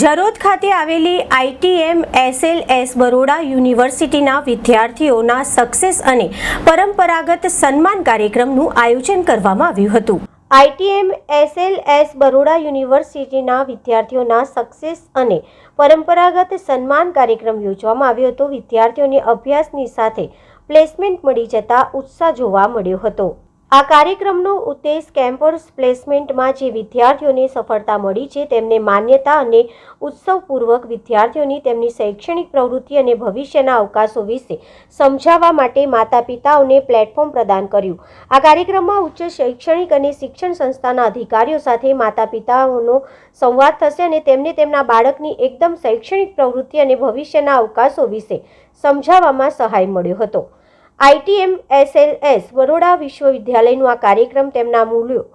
જરોદ ખાતે આવેલી ITM SLS Baroda યુનિવર્સિટીના વિદ્યાર્થીઓના સક્સેસ અને પરંપરાગત સન્માન કાર્યક્રમનું આયોજન કરવામાં આવ્યું હતું. આઈટીએમ એસએલએસ બરોડા યુનિવર્સિટીના વિદ્યાર્થીઓના સક્સેસ અને પરંપરાગત સન્માન કાર્યક્રમ યોજવામાં આવ્યો હતો. વિદ્યાર્થીઓને અભ્યાસની સાથે પ્લેસમેન્ટ મળી જતા ઉત્સાહ જોવા મળ્યો હતો. આ કાર્યક્રમનો ઉદ્દેશ કેમ્પસ પ્લેસમેન્ટમાં જે વિદ્યાર્થીઓને સફળતા મળી છે તેમને માન્યતા અને ઉત્સવપૂર્વક વિદ્યાર્થીઓની તેમની શૈક્ષણિક પ્રવૃત્તિ અને ભવિષ્યના અવકાશો વિશે સમજાવવા માટે માતા પિતાઓને પ્લેટફોર્મ પ્રદાન કર્યું. આ કાર્યક્રમમાં ઉચ્ચ શૈક્ષણિક અને શિક્ષણ સંસ્થાના અધિકારીઓ સાથે માતા પિતાઓનો સંવાદ થશે અને તેમને તેમના બાળકની એકદમ શૈક્ષણિક પ્રવૃત્તિ અને ભવિષ્યના અવકાશો વિશે સમજાવવામાં સહાય મળ્યો હતો. આઈટીએમ એસએલએસ બરોડા વિશ્વવિદ્યાલયનું આ કાર્યક્રમ તેમના મૂલ્યો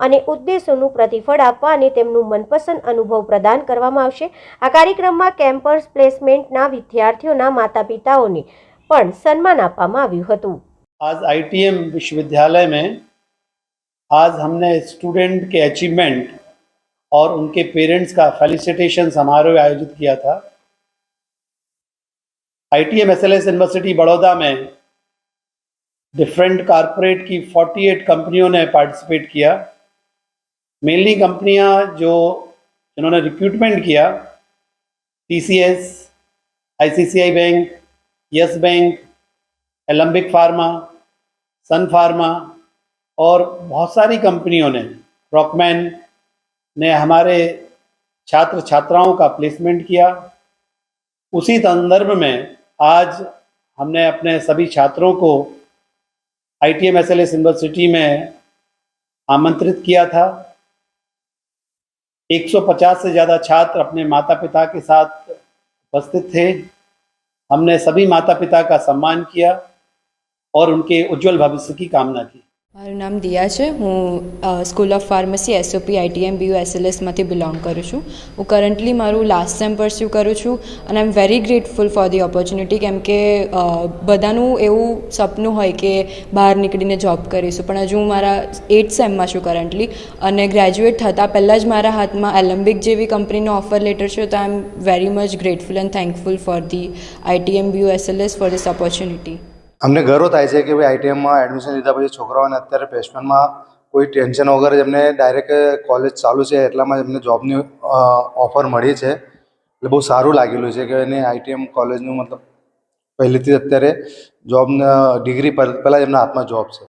અને ઉદ્દેશોનું પ્રતિફળ આપવા અને તેમનું મનપસંદ અનુભવ પ્રદાન કરવામાં આવશે આ કાર્યક્રમમાં કેમ્પસ પ્લેસમેન્ટના વિદ્યાર્થીઓના માતા પિતાઓને પણ સન્માન આપવામાં આવ્યું હતું आज आईटीएम विश्वविद्यालय में आज हमने स्टूडेंट के अचीवमेंट और उनके पेरेंट्स का फेलिसिटेशन समारोह आयोजित किया था आईटीएम एसएलएस यूनिवर्सिटी बड़ौदा में डिफरेंट कारपोरेट की 48 कंपनियों ने पार्टिसिपेट किया। मेनली कंपनियाँ जो, जिन्होंने रिक्रूटमेंट किया T C S I C C I bank yes bank Alembic pharma sun pharma और बहुत सारी कंपनियों ने रॉकमैन ने हमारे छात्र छात्राओं का प्लेसमेंट किया। उसी संदर्भ में आज हमने अपने सभी छात्रों को I T M S L S university में आमंत्रित किया था। 150 से ज़्यादा छात्र अपने माता पिता के साथ उपस्थित थे। हमने सभी माता पिता का सम्मान किया और उनके उज्जवल भविष्य की कामना की। મારું નામ દિયા છે. હું school of pharmacy SOP ITM BU એસએલએસમાંથી belong કરું છું. હું કરન્ટલી મારું લાસ્ટ સેમ પરસ્યુ કરું છું અને I am very grateful for the opportunity કેમ કે બધાનું એવું સપનું હોય કે બહાર નીકળીને જોબ કરીશું. પણ હજુ હું મારા એઇટ સેમમાં છું કરન્ટલી અને ગ્રેજ્યુએટ થતાં પહેલાં જ મારા હાથમાં એલમ્બિક જેવી કંપનીનો ઓફર લેટર છે, તો I am very much grateful and thankful for the ITM BU SLS for this opportunity અમને ગર્વ થાય છે કે ભાઈ આઈટીએમમાં એડમિશન લીધા પછી છોકરાઓને અત્યારે પ્લેસમેન્ટમાં કોઈ ટેન્શન વગર એમને ડાયરેક્ટ કોલેજ ચાલુ છે એટલામાં એમને જોબની ઓફર મળી છે. એટલે બહુ સારું લાગેલું છે કે એને આઈટીએમ કોલેજનું મતલબ પહેલેથી અત્યારે જોબ ડિગ્રી પહેલાં એમના હાથમાં જોબ છે.